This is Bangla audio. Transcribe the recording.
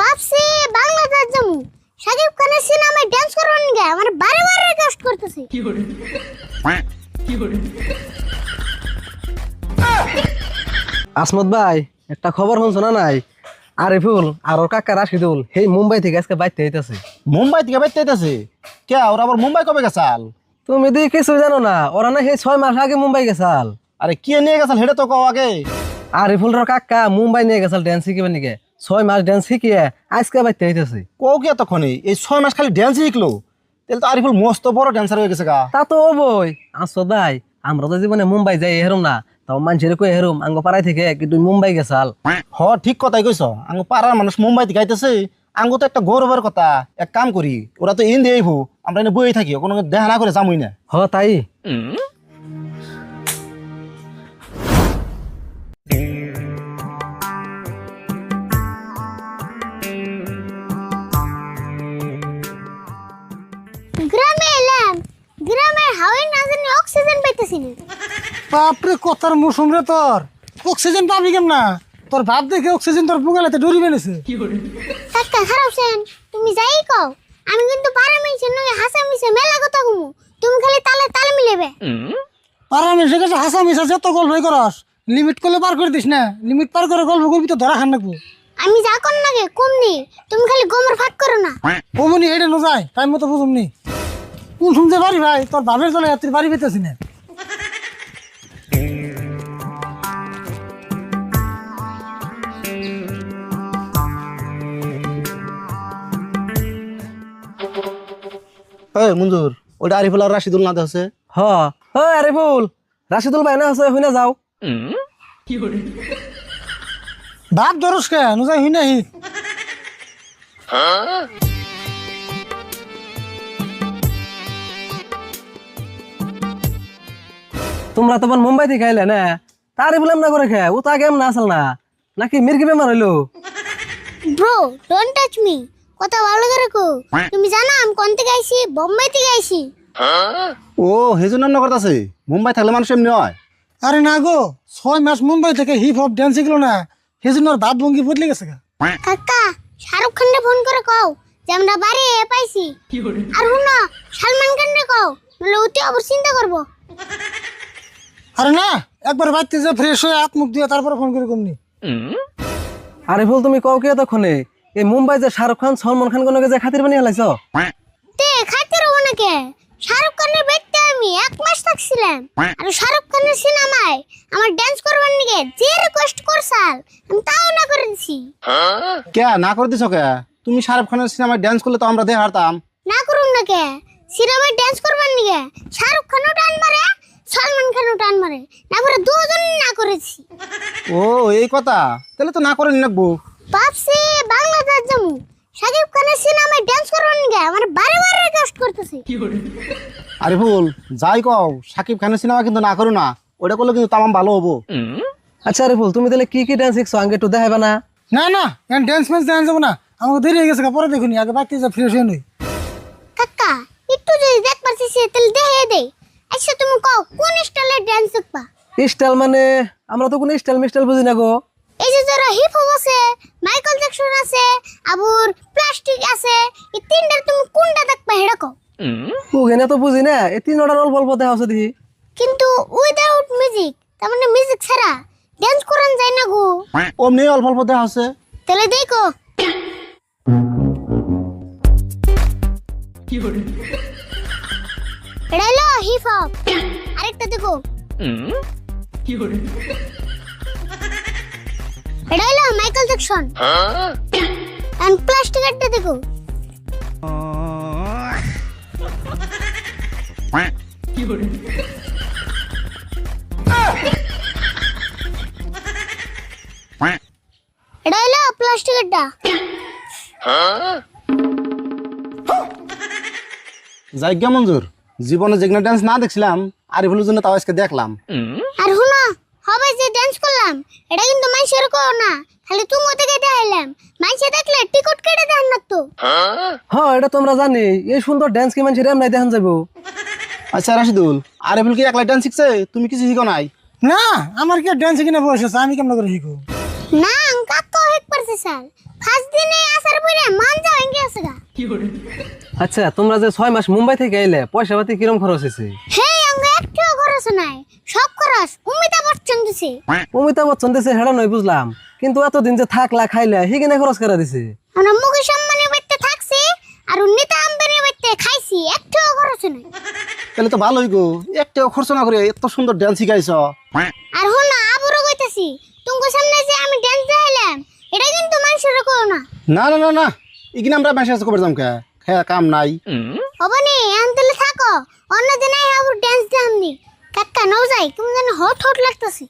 ভাবছি বাংলাদেশ যাব সাকিব খানের সিনেমায় ডান্স করবেন গে আমার বারে বারে রিকোয়েস্ট করতেছে। আসমত ভাই একটা খবর শুনছো না নাই? আরিফুল আর ওর কাকা রাশিদুল সেই মুম্বাই থেকে আজকে বাইতে হইতেছে মুম্বাই থেকে বাইতে আইতাছে? কে ওরা আবার মুম্বাই কবে গেছাল? তুমি দি কিছু জানো না ওরা না সেই ছয় মাস আগে মুম্বাই গেছাল। আরে কে নিয়ে গেছাল হেডে তো কও আগে। আরিফুল কাকা মুম্বাই নিয়ে গেছাল ড্যান্স শিখিবে নাকি ছয় মাস ড্যান্স শিখিয়ে আজকে বাইতে হইতেছে কও কি এতক্ষণে? এই ছয় মাস খালি ড্যান্স শিখলো? তাহলে তো আরিফুল মস্ত বড় ড্যান্সার হয়ে গেছে গা। তা তো বই আসো দাই আমরা তো জীবনে মুম্বাই যাই হেরুম না। তাও মানুষের কই হেরুম আঙ্গ পাড়াই থেকে কিন্তু মুম্বাই গেছাল? হ ঠিক কথাই কইছ। আঙ্গু পাড়ার মানুষ মুম্বাই থেকে আইতেছে। আঙ্গু তো একটা গৌরবের কথা। এক কাম করি ওরা তো ইন দিয়ে আমরা এনে বই থাকি কোনো দেখা না করে যামই না। হ তাই। অক্সিজেন পাইতেছি না। বাপরে কথার মৌসুম রে তোর। অক্সিজেন পাবি কেম না তোর ভাব দেখে অক্সিজেন তোর বুগালাতে ডরি বেনেছে কাকা খারাপ সেন তুমি যাই কও। আমি কিন্তু পারা মিছে নয় হাসা মিছে মেলা কথা কমু। তুমি খালি তালে তালে মিলেবে। সে কাছে হাসা মিশা যত গল্পই করস লিমিট করলে পার করে দিস না। লিমিট পার করে গল্প করবি তো ধরা খান নাকবো। আমি যা কর নাগে কম নি। তুমি খালি গোমর ফাঁক করো না। অমনি হেঁটে ন যায়। টাইম মতো বুঝুম নি কোন শুনতে পারি ভাই তোর ভাবের চলে তুই বাড়ি পেতেছি না। এই মঞ্জুর ওইটা আরিফুল আর রাশিদুল না আছে হ হ আরিফুল রাশিদুল ভাই না আছে হইনা যাও। ভাব ধরস কে? ন যায় হুই নাহি তোমরা তখন মুম্বাই থেকে আইলে না? তারে বললাম না করে খে ও তো আগে এমন আসল না। নাকি মির্গি বেমার হইল? ব্রো ডোন্ট টাচ মি কথা ভালো করে কো তুমি জানো আমি কোন থেকে আইছি? বোম্বাই থেকে আইছি। ও হেজুন রান্না করতেছে মুম্বাই থাকলে মানুষ এমনি হয়। আরে না গো ছয় মাস মুম্বাই থেকে হিপ হপ ড্যান্স শিখলো না সেজন্য ওর ভাব ভঙ্গি বদলে গেছে গা। কাকা শাহরুখ খানকে ফোন করে কও যে আমরা বাড়ি এ পাইছি। আর হুনো সালমান খানকে কও নলে অতি অবশ্য চিন্তা করব। আরে না একবার বাড়িতে যে ফ্রেশ হয়ে হাত মুখ দিয়ে তারপরে ফোন করে কমনি। আরিফুল তুমি কও কি এতক্ষণে? এই মুম্বাই যে শাহরুখ খান সলমান খান কোন যে খাতির বানিয়ে হালাইছ তে খাইতে রবো নাকি? শাহরুখ খানের বেডতে আমি এক মাস থাকছিলাম। আর শাহরুখ খানের সিনেমায় আমার ডান্স করবার নিকে যে রিকোয়েস্ট করছাল। আমি তাও না করে দিছি। কে না করে দিছ কে? তুমি শাহরুখ খানের সিনেমায় ড্যান্স করলে তো আমরা দেখে হারতাম। না করুম না কে? সিনেমায় ডান্স করবার নিকে? শাহরুখ খানও টান মারে সলমান খানও টান মারে। না করে দুজন না করেছি। ও এই কথা? তাহলে তো না করে নিলাকবো ভাবছি বাংলাদেশ যাব সাকিব খানের সিনেমায় ডান্স আমার বারে বারে রিকোয়েস্ট করতেছে। আরিফুল যাই কও সাকিব খানের সিনেমা কিন্তু না করো না। ওটা করলে কিন্তু তামাম ভালো হব। আচ্ছা আরিফুল তুমি তাহলে কি কি ডান্স শিখছো? আগে একটু দেখাবে না। না না এখন ড্যান্স ম্যান্স দেখা যাব না। আমাকে দেরি হয়ে গেছে পরে দেখুনি আগে বাড়িতে যা ফ্রেশ হয়ে নই কাকা একটু যদি চাইছে তাহলে দেখে দে। আচ্ছা তুমি কও কোন স্টাইলের ডান্স দেখবা স্টাইল মানে আমরা তো কোনো স্টাইল মিস্টাইল বুঝি না গো। এই যে যারা হিপ হপ আছে মাইকেল জ্যাকসন আছে আবুর প্লাস্টিক আছে এই তিনটার তুমি কোনটা দেখবা হেডা কও। ওখানে তো বুঝি না এই তিন অর্ডার অল্প অল্প দেখা হচ্ছে দেখি। কিন্তু উইদাউট মিউজিক তার মানে মিউজিক ছাড়া ডান্স করান যায় না গো। অমনি অল্প অল্প দেখা আছে তাহলে দেখো এটা হলো হিপ হপ আরেকটা দেখো। এটা হলো মাইকেল জ্যাকসন এন্ড প্লাস্টিক একটা দেখো। এটা হলো প্লাস্টিক একটা। যাই মঞ্জুর জীবনে যেগুলো ড্যান্স না দেখছিলাম আরিফুলের জন্য তাও আজকে দেখলাম। আর হুনো হবে ডান্স এটা কিন্তু মানুষের করো না। খালি তুমি ওতে থেকে দেখাইলাম মানুষে দেখলে টিকট কেটে দেন না তো। হ্যাঁ এটা তোমরা জানি। এই সুন্দর ডান্স কি মানুষের এমনি দেখান যাব আচ্ছা রাশিদুল আরিফুল কি একলা ড্যান্স শিখছে? তুমি কিছু শিখো নাই? না আমার কি ড্যান্স কিনে বসে আছে আমি কেমন করে শিখব? না কাকাও হেক পারছে স্যার। ফার্স্ট দিনে আসার পরে মান যাও এঙ্গে আছে গা। আচ্ছা তোমরা যে ছয় মাস মুম্বাই থেকে আইলে পয়সা পাতি কিরম খরচ হয়েছে? হে আঙ্গ একটাও খরচ নাই। সব খরচ অমিতাভ বচ্চন দিছে। অমিতাভ বচ্চন দিছে হেডা নয় বুঝলাম। কিন্তু এতদিন যে থাকলা খাইলা হিগিনে খরচ করা দিছে। আমরা মুকেশ আম্বানি বাড়িতে থাকছি আর নিতা আম্বানি বাড়িতে খাইছি একটাও খরচ নাই। তাহলে তো ভালোই গো একটাও খরচ না করে এত সুন্দর ড্যান্স শিখাইছ। আর হল না আবারও কইতাছি তোমার সামনে যে আমি ড্যান্স দেখাইলাম এটা কিন্তু মানুষের করো না। না না না না ইগিন আমরা মেসেজ করে যাম কে? কাম নাই। হবনি আনতেলে থাকো। অন্যদিন আই আবার ড্যান্স দেখামনি। কাকা নও যাই কেমন যেন হট হট লাগতেছে।